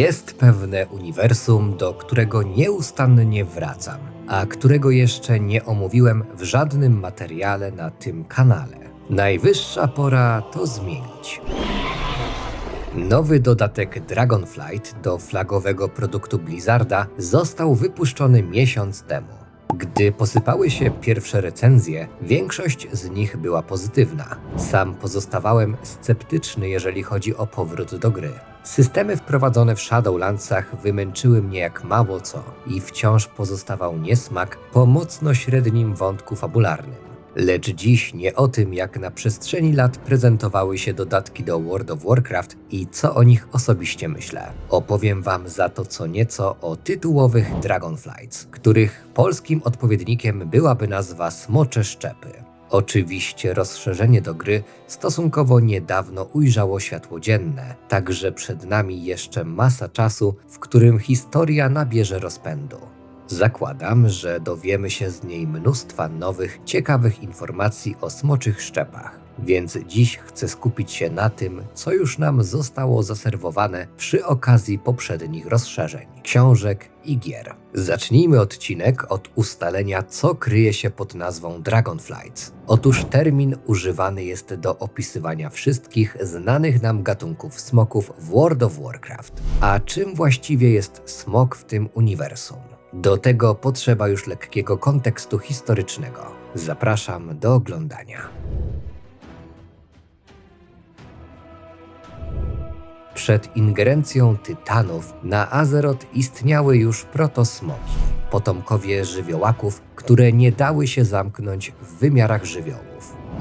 Jest pewne uniwersum, do którego nieustannie wracam, a którego jeszcze nie omówiłem w żadnym materiale na tym kanale. Najwyższa pora to zmienić. Nowy dodatek Dragonflight do flagowego produktu Blizzarda został wypuszczony miesiąc temu. Gdy posypały się pierwsze recenzje, większość z nich była pozytywna. Sam pozostawałem sceptyczny, jeżeli chodzi o powrót do gry. Systemy wprowadzone w Shadowlandsach wymęczyły mnie jak mało co i wciąż pozostawał niesmak po mocno średnim wątku fabularnym. Lecz dziś nie o tym, jak na przestrzeni lat prezentowały się dodatki do World of Warcraft i co o nich osobiście myślę. Opowiem Wam za to co nieco o tytułowych Dragonflights, których polskim odpowiednikiem byłaby nazwa Smocze Szczepy. Oczywiście rozszerzenie do gry stosunkowo niedawno ujrzało światło dzienne, także przed nami jeszcze masa czasu, w którym historia nabierze rozpędu. Zakładam, że dowiemy się z niej mnóstwa nowych, ciekawych informacji o smoczych szczepach. Więc dziś chcę skupić się na tym, co już nam zostało zaserwowane przy okazji poprzednich rozszerzeń, książek i gier. Zacznijmy odcinek od ustalenia, co kryje się pod nazwą Dragonflights. Otóż termin używany jest do opisywania wszystkich znanych nam gatunków smoków w World of Warcraft. A czym właściwie jest smok w tym uniwersum? Do tego potrzeba już lekkiego kontekstu historycznego. Zapraszam do oglądania. Przed ingerencją tytanów na Azeroth istniały już protosmoki, potomkowie żywiołaków, które nie dały się zamknąć w wymiarach żywiołów.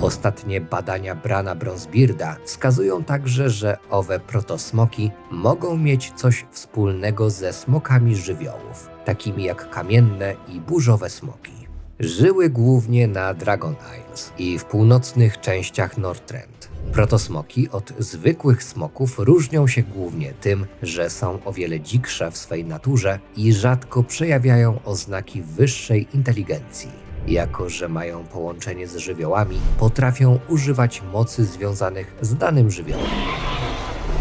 Ostatnie badania Brana Bronzebearda wskazują także, że owe protosmoki mogą mieć coś wspólnego ze smokami żywiołów, takimi jak kamienne i burzowe smoki. Żyły głównie na Dragon Isles i w północnych częściach Northrend. Protosmoki od zwykłych smoków różnią się głównie tym, że są o wiele dziksze w swej naturze i rzadko przejawiają oznaki wyższej inteligencji. Jako, że mają połączenie z żywiołami, potrafią używać mocy związanych z danym żywiołem.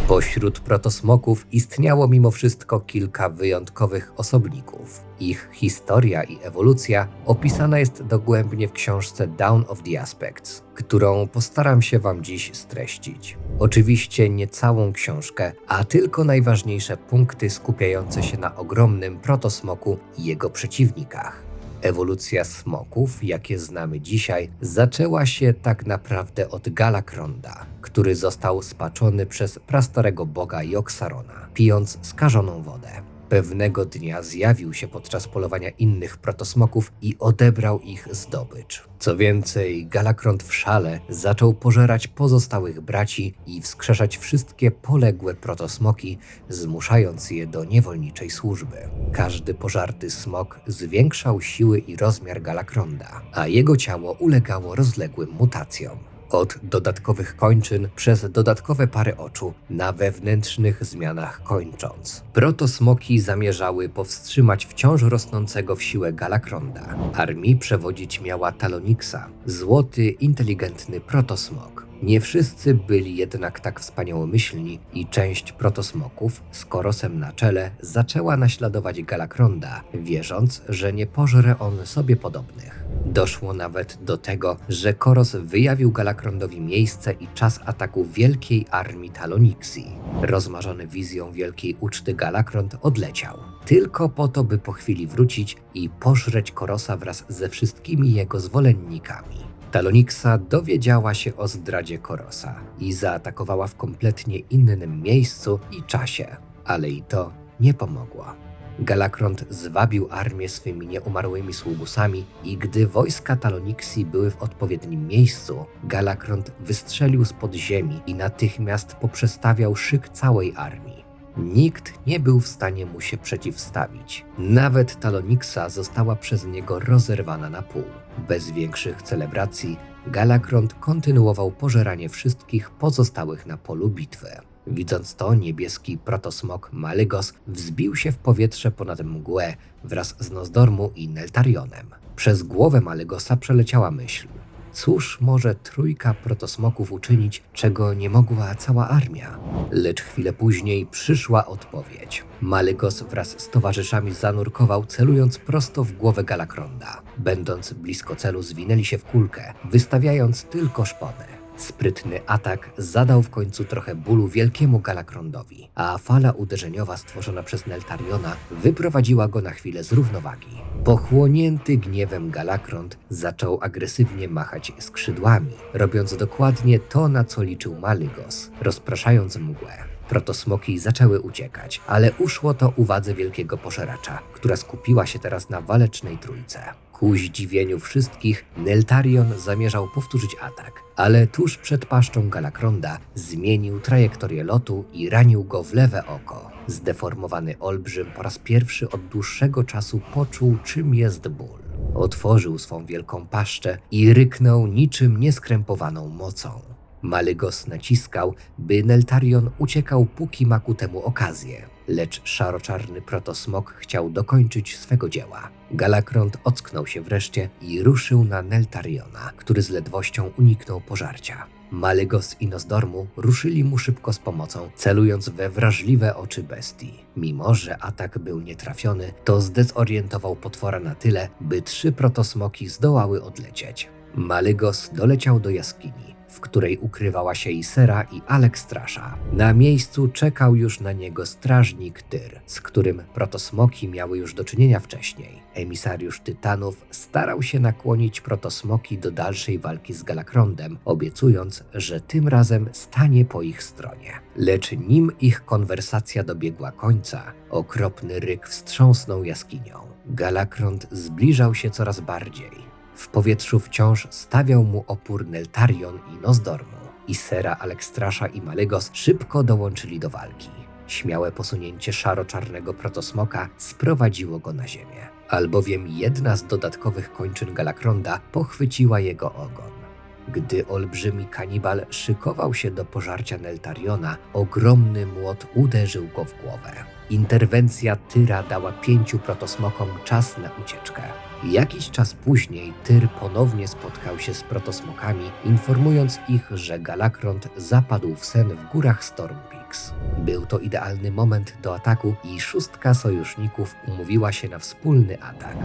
Pośród protosmoków istniało mimo wszystko kilka wyjątkowych osobników. Ich historia i ewolucja opisana jest dogłębnie w książce Down of the Aspects, którą postaram się Wam dziś streścić. Oczywiście nie całą książkę, a tylko najważniejsze punkty skupiające się na ogromnym protosmoku i jego przeciwnikach. Ewolucja smoków, jakie znamy dzisiaj, zaczęła się tak naprawdę od Galakronda, który został spaczony przez prastarego boga Joksarona, pijąc skażoną wodę. Pewnego dnia zjawił się podczas polowania innych protosmoków i odebrał ich zdobycz. Co więcej, Galakrond w szale zaczął pożerać pozostałych braci i wskrzeszać wszystkie poległe protosmoki, zmuszając je do niewolniczej służby. Każdy pożarty smok zwiększał siły i rozmiar Galakronda, a jego ciało ulegało rozległym mutacjom. Od dodatkowych kończyn przez dodatkowe pary oczu, na wewnętrznych zmianach kończąc. Protosmoki zamierzały powstrzymać wciąż rosnącego w siłę Galakronda. Armii przewodzić miała Talonixa, złoty, inteligentny protosmok. Nie wszyscy byli jednak tak wspaniałomyślni i część protosmoków z Korosem na czele zaczęła naśladować Galakronda, wierząc, że nie pożre on sobie podobnych. Doszło nawet do tego, że Koros wyjawił Galakrondowi miejsce i czas ataku wielkiej armii Talonixii. Rozmarzony wizją wielkiej uczty Galakrond odleciał. Tylko po to, by po chwili wrócić i pożreć Korosa wraz ze wszystkimi jego zwolennikami. Talonixa dowiedziała się o zdradzie Korosa i zaatakowała w kompletnie innym miejscu i czasie, ale i to nie pomogło. Galakrond zwabił armię swymi nieumarłymi sługusami i gdy wojska Talonixi były w odpowiednim miejscu, Galakrond wystrzelił z podziemi i natychmiast poprzestawiał szyk całej armii. Nikt nie był w stanie mu się przeciwstawić. Nawet Talonixa została przez niego rozerwana na pół. Bez większych celebracji, Galakrond kontynuował pożeranie wszystkich pozostałych na polu bitwy. Widząc to, niebieski protosmok Malygos wzbił się w powietrze ponad mgłę wraz z Nozdormu i Neltarionem. Przez głowę Malygosa przeleciała myśl. Cóż może trójka protosmoków uczynić, czego nie mogła cała armia? Lecz chwilę później przyszła odpowiedź. Malygos wraz z towarzyszami zanurkował, celując prosto w głowę Galakronda. Będąc blisko celu, zwinęli się w kulkę, wystawiając tylko szpony. Sprytny atak zadał w końcu trochę bólu wielkiemu Galakrondowi, a fala uderzeniowa stworzona przez Neltariona wyprowadziła go na chwilę z równowagi. Pochłonięty gniewem Galakrond zaczął agresywnie machać skrzydłami, robiąc dokładnie to, na co liczył Malygos, rozpraszając mgłę. Protosmoki zaczęły uciekać, ale uszło to uwadze wielkiego pożeracza, która skupiła się teraz na walecznej trójce. Ku zdziwieniu wszystkich, Neltarion zamierzał powtórzyć atak, ale tuż przed paszczą Galakronda zmienił trajektorię lotu i ranił go w lewe oko. Zdeformowany olbrzym po raz pierwszy od dłuższego czasu poczuł, czym jest ból. Otworzył swą wielką paszczę i ryknął niczym nieskrępowaną mocą. Malygos naciskał, by Neltarion uciekał, póki ma ku temu okazję. Lecz szaroczarny protosmok chciał dokończyć swego dzieła. Galakrond ocknął się wreszcie i ruszył na Neltariona, który z ledwością uniknął pożarcia. Malygos i Nozdormu ruszyli mu szybko z pomocą, celując we wrażliwe oczy bestii. Mimo, że atak był nietrafiony, to zdezorientował potwora na tyle, by trzy protosmoki zdołały odlecieć. Malygos doleciał do jaskini, w której ukrywała się Isera i Alekstrasza. Na miejscu czekał już na niego strażnik Tyr, z którym protosmoki miały już do czynienia wcześniej. Emisariusz Tytanów starał się nakłonić protosmoki do dalszej walki z Galakrondem, obiecując, że tym razem stanie po ich stronie. Lecz nim ich konwersacja dobiegła końca, okropny ryk wstrząsnął jaskinią. Galakrond zbliżał się coraz bardziej. W powietrzu wciąż stawiał mu opór Neltarion i Nozdormu. Isera, Alekstrasza i Malygos szybko dołączyli do walki. Śmiałe posunięcie szaro-czarnego protosmoka sprowadziło go na ziemię, albowiem jedna z dodatkowych kończyn Galakronda pochwyciła jego ogon. Gdy olbrzymi kanibal szykował się do pożarcia Neltariona, ogromny młot uderzył go w głowę. Interwencja Tyra dała pięciu protosmokom czas na ucieczkę. Jakiś czas później Tyr ponownie spotkał się z protosmokami, informując ich, że Galakrond zapadł w sen w górach Storm Peaks. Był to idealny moment do ataku i szóstka sojuszników umówiła się na wspólny atak.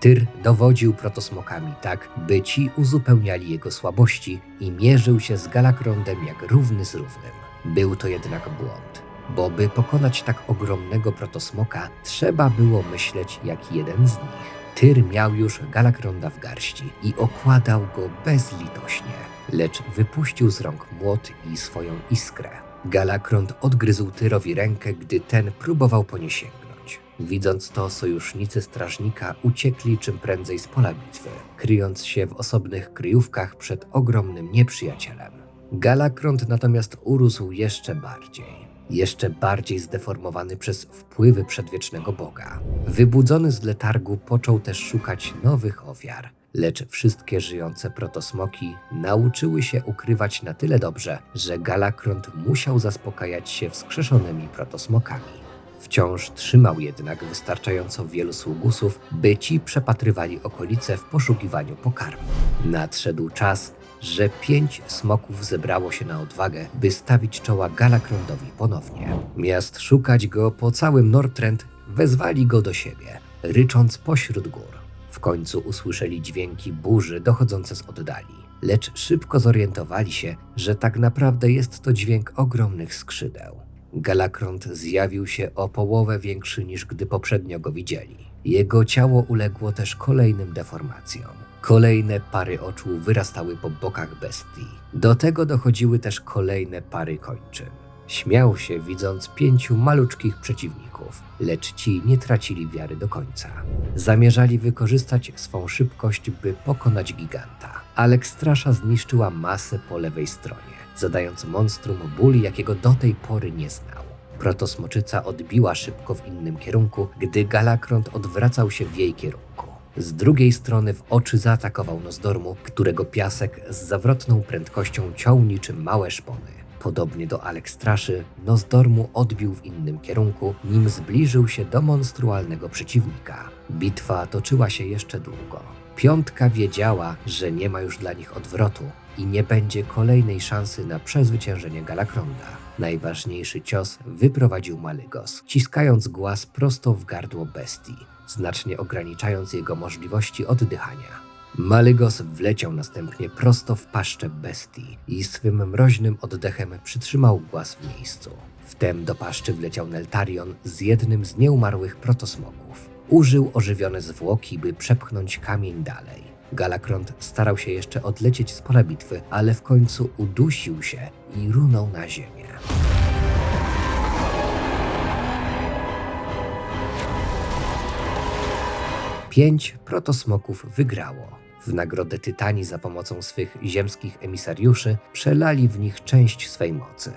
Tyr dowodził protosmokami tak, by ci uzupełniali jego słabości i mierzył się z Galakrondem jak równy z równym. Był to jednak błąd, bo by pokonać tak ogromnego protosmoka, trzeba było myśleć jak jeden z nich. Tyr miał już Galakronda w garści i okładał go bezlitośnie, lecz wypuścił z rąk młot i swoją iskrę. Galakrond odgryzł Tyrowi rękę, gdy ten próbował po nie sięgnąć. Widząc to, sojusznicy strażnika uciekli czym prędzej z pola bitwy, kryjąc się w osobnych kryjówkach przed ogromnym nieprzyjacielem. Galakrond natomiast urósł jeszcze bardziej jeszcze bardziej zdeformowany przez wpływy przedwiecznego Boga. Wybudzony z letargu począł też szukać nowych ofiar. Lecz wszystkie żyjące protosmoki nauczyły się ukrywać na tyle dobrze, że Galakrond musiał zaspokajać się wskrzeszonymi protosmokami. Wciąż trzymał jednak wystarczająco wielu sługusów, by ci przepatrywali okolice w poszukiwaniu pokarmu. Nadszedł czas, że pięć smoków zebrało się na odwagę, by stawić czoła Galakrondowi ponownie. Miast szukać go po całym Northrend, wezwali go do siebie, rycząc pośród gór. W końcu usłyszeli dźwięki burzy dochodzące z oddali, lecz szybko zorientowali się, że tak naprawdę jest to dźwięk ogromnych skrzydeł. Galakrond zjawił się o połowę większy niż gdy poprzednio go widzieli. Jego ciało uległo też kolejnym deformacjom. Kolejne pary oczu wyrastały po bokach bestii. Do tego dochodziły też kolejne pary kończyn. Śmiał się, widząc pięciu maluczkich przeciwników, lecz ci nie tracili wiary do końca. Zamierzali wykorzystać swą szybkość, by pokonać giganta. Alekstrasza zniszczyła masę po lewej stronie, zadając monstrum ból, jakiego do tej pory nie znał. Protosmoczyca odbiła szybko w innym kierunku, gdy Galakrond odwracał się w jej kierunku. Z drugiej strony w oczy zaatakował Nozdormu, którego piasek z zawrotną prędkością ciął niczym małe szpony. Podobnie do Alekstraszy, Nozdormu odbił w innym kierunku, nim zbliżył się do monstrualnego przeciwnika. Bitwa toczyła się jeszcze długo. Piątka wiedziała, że nie ma już dla nich odwrotu i nie będzie kolejnej szansy na przezwyciężenie Galakronda. Najważniejszy cios wyprowadził Malygos, ciskając głaz prosto w gardło bestii, znacznie ograniczając jego możliwości oddychania. Malygos wleciał następnie prosto w paszczę bestii i swym mroźnym oddechem przytrzymał głaz w miejscu. Wtem do paszczy wleciał Neltarion z jednym z nieumarłych protosmoków. Użył ożywione zwłoki, by przepchnąć kamień dalej. Galakrond starał się jeszcze odlecieć z pola bitwy, ale w końcu udusił się i runął na ziemię. Pięć protosmoków wygrało. W nagrodę Tytani za pomocą swych ziemskich emisariuszy przelali w nich część swej mocy.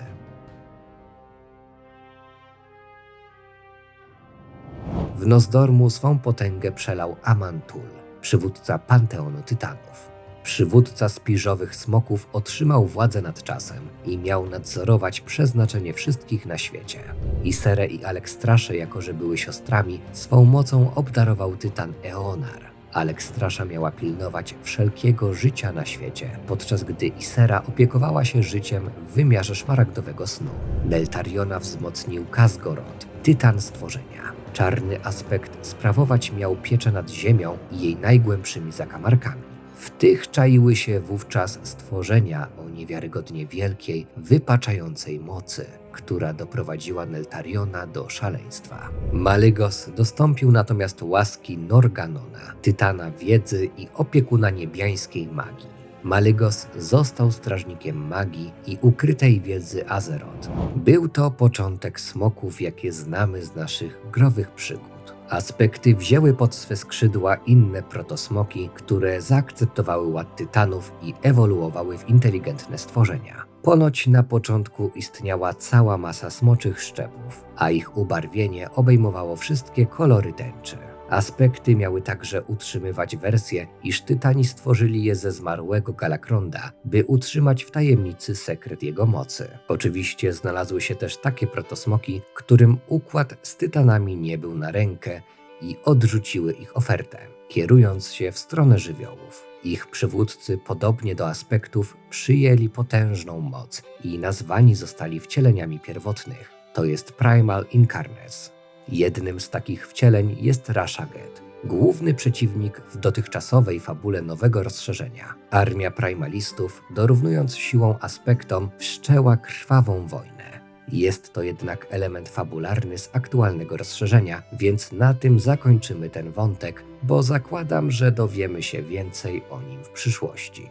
W Nozdormu swą potęgę przelał Amantul, przywódca Panteonu Tytanów. Przywódca spiżowych smoków otrzymał władzę nad czasem i miał nadzorować przeznaczenie wszystkich na świecie. Iserę i Alekstraszę, jako że były siostrami, swą mocą obdarował Tytan Eonar. Alekstrasza miała pilnować wszelkiego życia na świecie, podczas gdy Isera opiekowała się życiem w wymiarze szmaragdowego snu. Neltariona wzmocnił Kazgorod, tytan stworzenia. Czarny aspekt sprawować miał pieczę nad ziemią i jej najgłębszymi zakamarkami. W tych czaiły się wówczas stworzenia o niewiarygodnie wielkiej, wypaczającej mocy, która doprowadziła Neltariona do szaleństwa. Malygos dostąpił natomiast łaski Norganona, tytana wiedzy i opiekuna niebiańskiej magii. Malygos został strażnikiem magii i ukrytej wiedzy Azeroth. Był to początek smoków, jakie znamy z naszych growych przygód. Aspekty wzięły pod swe skrzydła inne protosmoki, które zaakceptowały ład tytanów i ewoluowały w inteligentne stworzenia. Ponoć na początku istniała cała masa smoczych szczepów, a ich ubarwienie obejmowało wszystkie kolory tęczy. Aspekty miały także utrzymywać wersję, iż Tytani stworzyli je ze zmarłego Galakronda, by utrzymać w tajemnicy sekret jego mocy. Oczywiście znalazły się też takie protosmoki, którym układ z Tytanami nie był na rękę i odrzuciły ich ofertę, kierując się w stronę żywiołów. Ich przywódcy, podobnie do aspektów, przyjęli potężną moc i nazwani zostali wcieleniami pierwotnych, to jest Primal Incarnates. Jednym z takich wcieleń jest Rashaget, główny przeciwnik w dotychczasowej fabule nowego rozszerzenia. Armia primalistów, dorównując siłą aspektom, wszczęła krwawą wojnę. Jest to jednak element fabularny z aktualnego rozszerzenia, więc na tym zakończymy ten wątek, bo zakładam, że dowiemy się więcej o nim w przyszłości.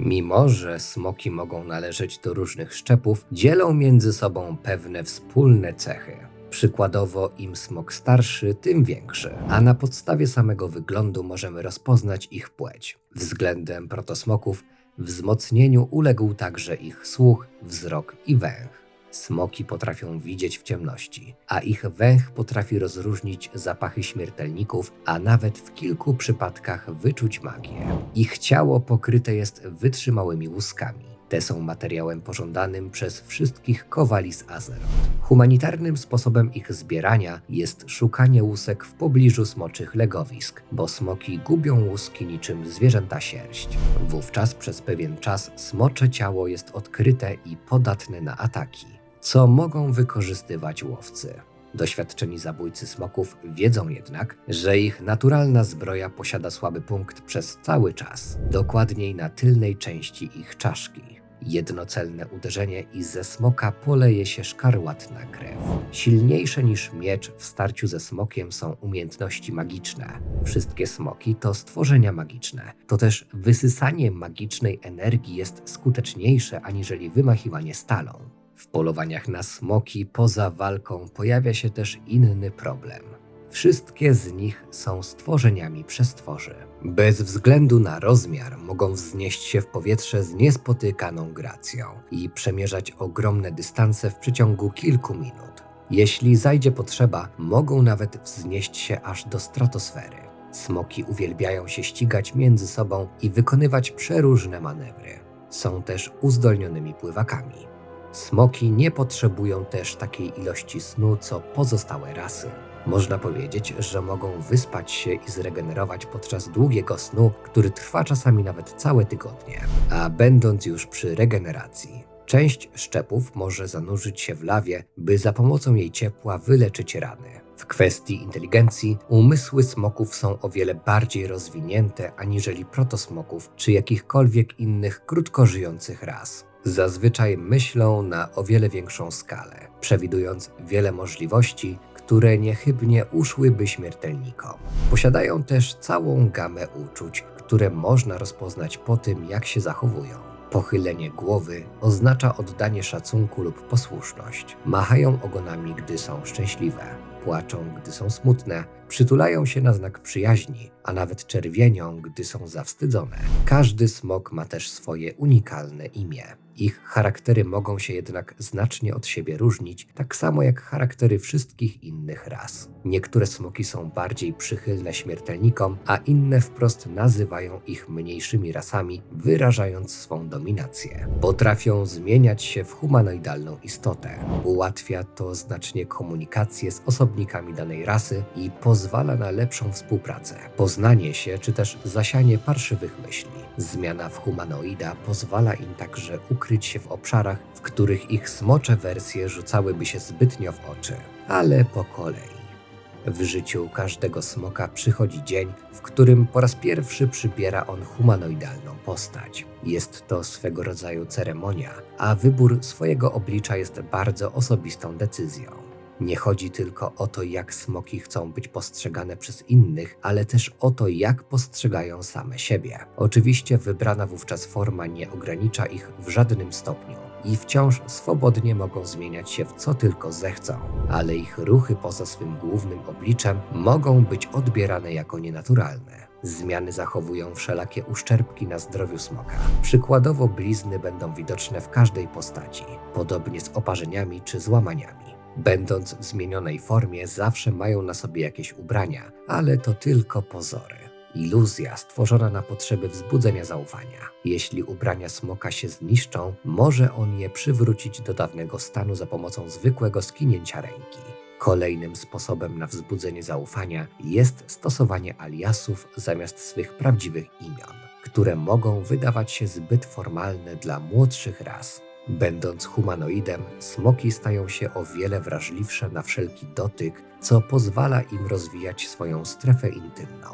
Mimo, że smoki mogą należeć do różnych szczepów, dzielą między sobą pewne wspólne cechy. Przykładowo, im smok starszy, tym większy, a na podstawie samego wyglądu możemy rozpoznać ich płeć. Względem protosmoków wzmocnieniu uległ także ich słuch, wzrok i węch. Smoki potrafią widzieć w ciemności, a ich węch potrafi rozróżnić zapachy śmiertelników, a nawet w kilku przypadkach wyczuć magię. Ich ciało pokryte jest wytrzymałymi łuskami. Te są materiałem pożądanym przez wszystkich kowali z Azeroth. Humanitarnym sposobem ich zbierania jest szukanie łusek w pobliżu smoczych legowisk, bo smoki gubią łuski niczym zwierzęta sierść. Wówczas przez pewien czas smocze ciało jest odkryte i podatne na ataki co mogą wykorzystywać łowcy. Doświadczeni zabójcy smoków wiedzą jednak, że ich naturalna zbroja posiada słaby punkt przez cały czas, dokładniej na tylnej części ich czaszki. Jednocelne uderzenie i ze smoka poleje się szkarłatna krew. Silniejsze niż miecz w starciu ze smokiem są umiejętności magiczne. Wszystkie smoki to stworzenia magiczne. To też wysysanie magicznej energii jest skuteczniejsze aniżeli wymachiwanie stalą. W polowaniach na smoki poza walką pojawia się też inny problem. Wszystkie z nich są stworzeniami przestworzy. Bez względu na rozmiar mogą wznieść się w powietrze z niespotykaną gracją i przemierzać ogromne dystanse w przeciągu kilku minut. Jeśli zajdzie potrzeba, mogą nawet wznieść się aż do stratosfery. Smoki uwielbiają się ścigać między sobą i wykonywać przeróżne manewry. Są też uzdolnionymi pływakami. Smoki nie potrzebują też takiej ilości snu co pozostałe rasy. Można powiedzieć, że mogą wyspać się i zregenerować podczas długiego snu, który trwa czasami nawet całe tygodnie. A będąc już przy regeneracji, część szczepów może zanurzyć się w lawie, by za pomocą jej ciepła wyleczyć rany. W kwestii inteligencji umysły smoków są o wiele bardziej rozwinięte aniżeli protosmoków czy jakichkolwiek innych krótko żyjących ras. Zazwyczaj myślą na o wiele większą skalę, przewidując wiele możliwości, które niechybnie uszłyby śmiertelnikom. Posiadają też całą gamę uczuć, które można rozpoznać po tym, jak się zachowują. Pochylenie głowy oznacza oddanie szacunku lub posłuszność. Machają ogonami, gdy są szczęśliwe. Płaczą, gdy są smutne. Przytulają się na znak przyjaźni, a nawet czerwienią, gdy są zawstydzone. Każdy smok ma też swoje unikalne imię. Ich charaktery mogą się jednak znacznie od siebie różnić, tak samo jak charaktery wszystkich innych ras. Niektóre smoki są bardziej przychylne śmiertelnikom, a inne wprost nazywają ich mniejszymi rasami, wyrażając swą dominację. Potrafią zmieniać się w humanoidalną istotę. Ułatwia to znacznie komunikację z osobnikami danej rasy i pozwala na lepszą współpracę, poznanie się czy też zasianie parszywych myśli. Zmiana w humanoida pozwala im także ukryć się w obszarach, w których ich smocze wersje rzucałyby się zbytnio w oczy. Ale po kolei. W życiu każdego smoka przychodzi dzień, w którym po raz pierwszy przybiera on humanoidalną postać. Jest to swego rodzaju ceremonia, a wybór swojego oblicza jest bardzo osobistą decyzją. Nie chodzi tylko o to, jak smoki chcą być postrzegane przez innych, ale też o to, jak postrzegają same siebie. Oczywiście wybrana wówczas forma nie ogranicza ich w żadnym stopniu i wciąż swobodnie mogą zmieniać się w co tylko zechcą, ale ich ruchy poza swym głównym obliczem mogą być odbierane jako nienaturalne. Zmiany zachowują wszelakie uszczerbki na zdrowiu smoka. Przykładowo blizny będą widoczne w każdej postaci, podobnie z oparzeniami czy złamaniami. Będąc w zmienionej formie, zawsze mają na sobie jakieś ubrania, ale to tylko pozory. Iluzja stworzona na potrzeby wzbudzenia zaufania. Jeśli ubrania smoka się zniszczą, może on je przywrócić do dawnego stanu za pomocą zwykłego skinięcia ręki. Kolejnym sposobem na wzbudzenie zaufania jest stosowanie aliasów zamiast swych prawdziwych imion, które mogą wydawać się zbyt formalne dla młodszych ras. Będąc humanoidem, smoki stają się o wiele wrażliwsze na wszelki dotyk, co pozwala im rozwijać swoją strefę intymną.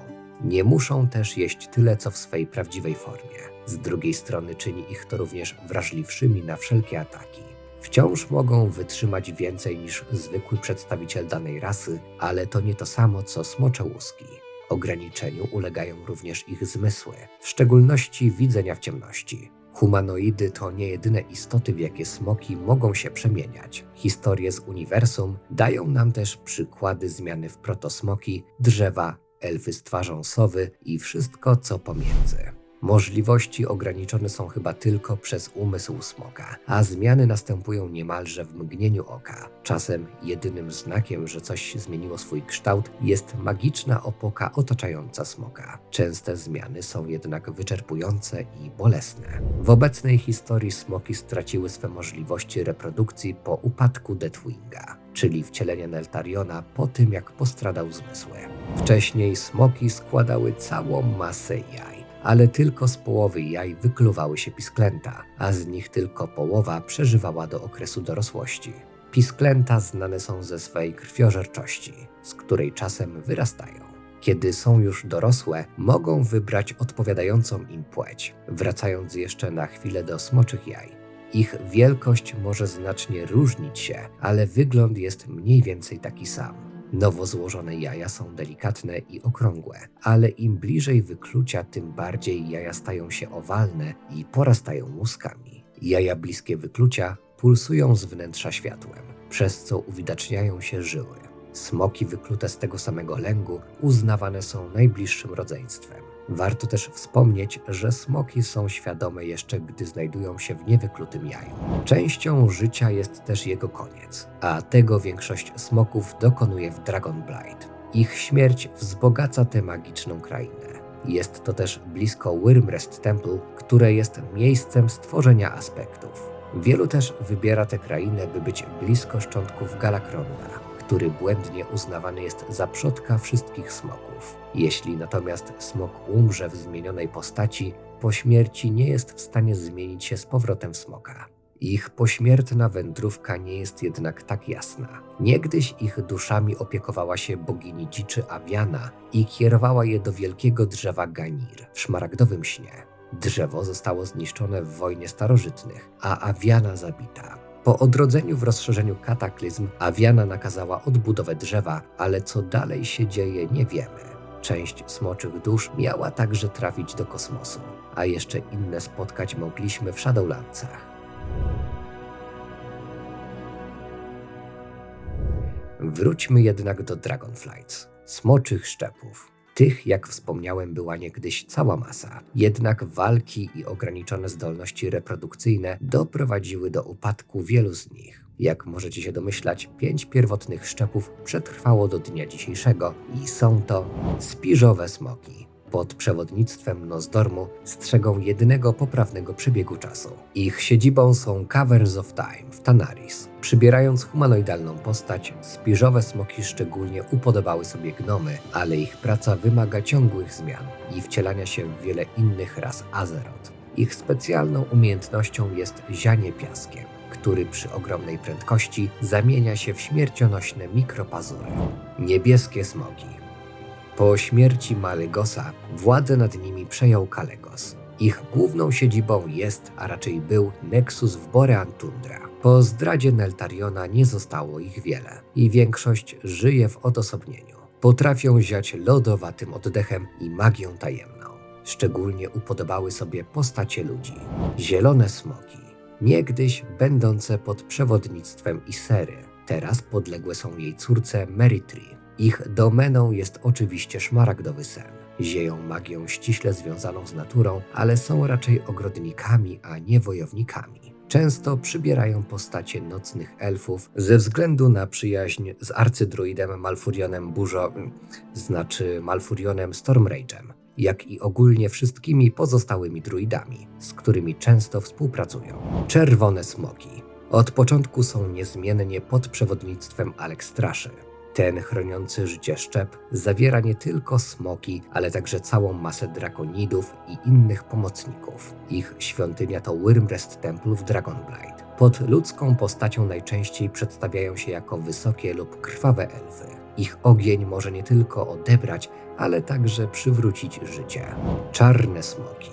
Nie muszą też jeść tyle, co w swej prawdziwej formie. Z drugiej strony czyni ich to również wrażliwszymi na wszelkie ataki. Wciąż mogą wytrzymać więcej niż zwykły przedstawiciel danej rasy, ale to nie to samo co smocze łuski. Ograniczeniu ulegają również ich zmysły, w szczególności widzenia w ciemności. Humanoidy to nie jedyne istoty, w jakie smoki mogą się przemieniać. Historie z uniwersum dają nam też przykłady zmiany w protosmoki, drzewa, elfy z twarzą sowy i wszystko co pomiędzy. Możliwości ograniczone są chyba tylko przez umysł smoka, a zmiany następują niemalże w mgnieniu oka. Czasem jedynym znakiem, że coś zmieniło swój kształt, jest magiczna opoka otaczająca smoka. Częste zmiany są jednak wyczerpujące i bolesne. W obecnej historii smoki straciły swe możliwości reprodukcji po upadku Deathwinga, czyli wcielenia Neltariona po tym, jak postradał zmysły. Wcześniej smoki składały całą masę jaj ale tylko z połowy jaj wykluwały się pisklęta, a z nich tylko połowa przeżywała do okresu dorosłości. Pisklęta znane są ze swej krwiożerczości, z której czasem wyrastają. Kiedy są już dorosłe, mogą wybrać odpowiadającą im płeć, wracając jeszcze na chwilę do smoczych jaj. Ich wielkość może znacznie różnić się, ale wygląd jest mniej więcej taki sam. Nowo złożone jaja są delikatne i okrągłe, ale im bliżej wyklucia, tym bardziej jaja stają się owalne i porastają łuskami. Jaja bliskie wyklucia pulsują z wnętrza światłem, przez co uwidaczniają się żyły. Smoki wyklute z tego samego lęgu uznawane są najbliższym rodzeństwem. Warto też wspomnieć, że smoki są świadome jeszcze, gdy znajdują się w niewyklutym jaju. Częścią życia jest też jego koniec, a tego większość smoków dokonuje w Dragon Blight. Ich śmierć wzbogaca tę magiczną krainę. Jest to też blisko Wyrmrest Temple, które jest miejscem stworzenia aspektów. Wielu też wybiera tę krainę, by być blisko szczątków Galakronda, który błędnie uznawany jest za przodka wszystkich smoków. Jeśli natomiast smok umrze w zmienionej postaci, po śmierci nie jest w stanie zmienić się z powrotem w smoka. Ich pośmiertna wędrówka nie jest jednak tak jasna. Niegdyś ich duszami opiekowała się bogini dziczy Aviana i kierowała je do wielkiego drzewa Ganir w szmaragdowym śnie. Drzewo zostało zniszczone w wojnie starożytnych, a Aviana zabita. Po odrodzeniu w rozszerzeniu kataklizm Aviana nakazała odbudowę drzewa, ale co dalej się dzieje nie wiemy. Część smoczych dusz miała także trafić do kosmosu, a jeszcze inne spotkać mogliśmy w Shadowlandsach. Wróćmy jednak do Dragonflights, smoczych szczepów. Tych, jak wspomniałem, była niegdyś cała masa. Jednak walki i ograniczone zdolności reprodukcyjne doprowadziły do upadku wielu z nich. Jak możecie się domyślać, pięć pierwotnych szczepów przetrwało do dnia dzisiejszego i są to spiżowe smoki pod przewodnictwem Nozdormu strzegą jedynego poprawnego przebiegu czasu. Ich siedzibą są Caverns of Time w Tanaris. Przybierając humanoidalną postać, spiżowe smoki szczególnie upodobały sobie gnomy, ale ich praca wymaga ciągłych zmian i wcielania się w wiele innych ras Azeroth. Ich specjalną umiejętnością jest zianie piaskiem który przy ogromnej prędkości zamienia się w śmiercionośne mikropazury. Niebieskie smoki po śmierci Malegosa władzę nad nimi przejął Kalegos. Ich główną siedzibą jest, a raczej był, Nexus w Borean Tundra. Po zdradzie Neltariona nie zostało ich wiele i większość żyje w odosobnieniu. Potrafią ziać lodowatym oddechem i magią tajemną. Szczególnie upodobały sobie postacie ludzi. Zielone smoki, niegdyś będące pod przewodnictwem Isery, teraz podległe są jej córce Meritri. Ich domeną jest oczywiście szmaragdowy sen. Zieją magią ściśle związaną z naturą, ale są raczej ogrodnikami, a nie wojownikami. Często przybierają postacie nocnych elfów ze względu na przyjaźń z arcydruidem Malfurionem Burzo, znaczy Malfurionem Stormrage'em, jak i ogólnie wszystkimi pozostałymi druidami, z którymi często współpracują. Czerwone smoki. Od początku są niezmiennie pod przewodnictwem Alekstraszy, ten chroniący życie szczep zawiera nie tylko smoki, ale także całą masę drakonidów i innych pomocników. Ich świątynia to Wyrmrest Temple w Dragonblight. Pod ludzką postacią najczęściej przedstawiają się jako wysokie lub krwawe elfy. Ich ogień może nie tylko odebrać, ale także przywrócić życie. Czarne smoki.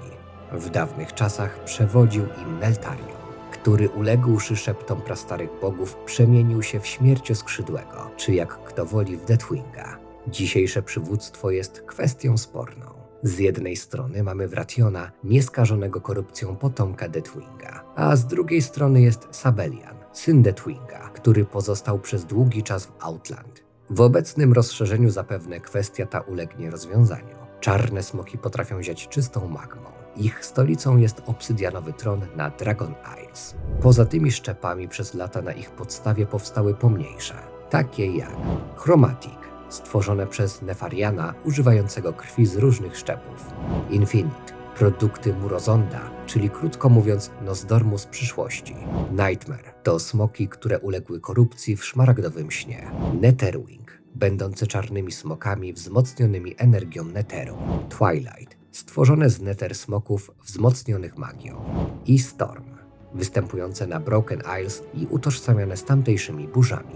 W dawnych czasach przewodził im Neltarion który uległszy szeptom prastarych bogów, przemienił się w śmiercioskrzydłego, czy jak kto woli w Deathwinga. Dzisiejsze przywództwo jest kwestią sporną. Z jednej strony mamy Wrationa, nieskażonego korupcją potomka Deathwinga, a z drugiej strony jest Sabelian, syn Deathwinga, który pozostał przez długi czas w Outland. W obecnym rozszerzeniu zapewne kwestia ta ulegnie rozwiązaniu. Czarne smoki potrafią ziać czystą magmą. Ich stolicą jest obsydianowy tron na Dragon Isles. Poza tymi szczepami przez lata na ich podstawie powstały pomniejsze, takie jak Chromatic, stworzone przez Nefariana używającego krwi z różnych szczepów, Infinite, produkty Murozonda, czyli krótko mówiąc Nozdormu z przyszłości, Nightmare, to smoki, które uległy korupcji w szmaragdowym śnie, Netherwing, będące czarnymi smokami wzmocnionymi energią Netheru, Twilight, stworzone z neter smoków wzmocnionych magią i Storm, występujące na Broken Isles i utożsamiane z tamtejszymi burzami.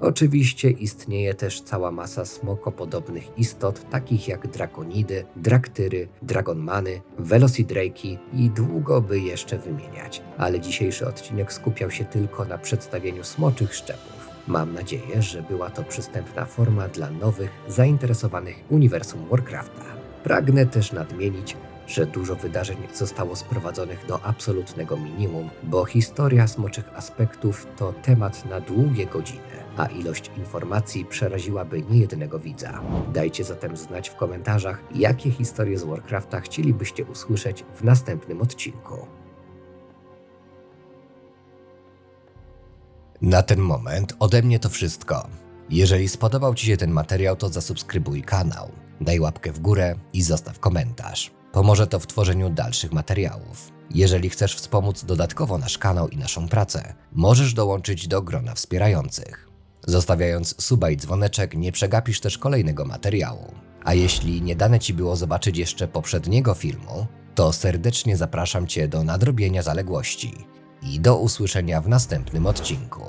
Oczywiście istnieje też cała masa smokopodobnych istot, takich jak drakonidy, draktyry, dragonmany, velocidraki i długo by jeszcze wymieniać, ale dzisiejszy odcinek skupiał się tylko na przedstawieniu smoczych szczepów. Mam nadzieję, że była to przystępna forma dla nowych, zainteresowanych uniwersum Warcrafta. Pragnę też nadmienić, że dużo wydarzeń zostało sprowadzonych do absolutnego minimum, bo historia smoczych aspektów to temat na długie godziny, a ilość informacji przeraziłaby niejednego widza. Dajcie zatem znać w komentarzach, jakie historie z Warcrafta chcielibyście usłyszeć w następnym odcinku. Na ten moment ode mnie to wszystko. Jeżeli spodobał Ci się ten materiał, to zasubskrybuj kanał, daj łapkę w górę i zostaw komentarz. Pomoże to w tworzeniu dalszych materiałów. Jeżeli chcesz wspomóc dodatkowo nasz kanał i naszą pracę, możesz dołączyć do grona wspierających. Zostawiając suba i dzwoneczek, nie przegapisz też kolejnego materiału. A jeśli nie dane Ci było zobaczyć jeszcze poprzedniego filmu, to serdecznie zapraszam Cię do nadrobienia zaległości i do usłyszenia w następnym odcinku.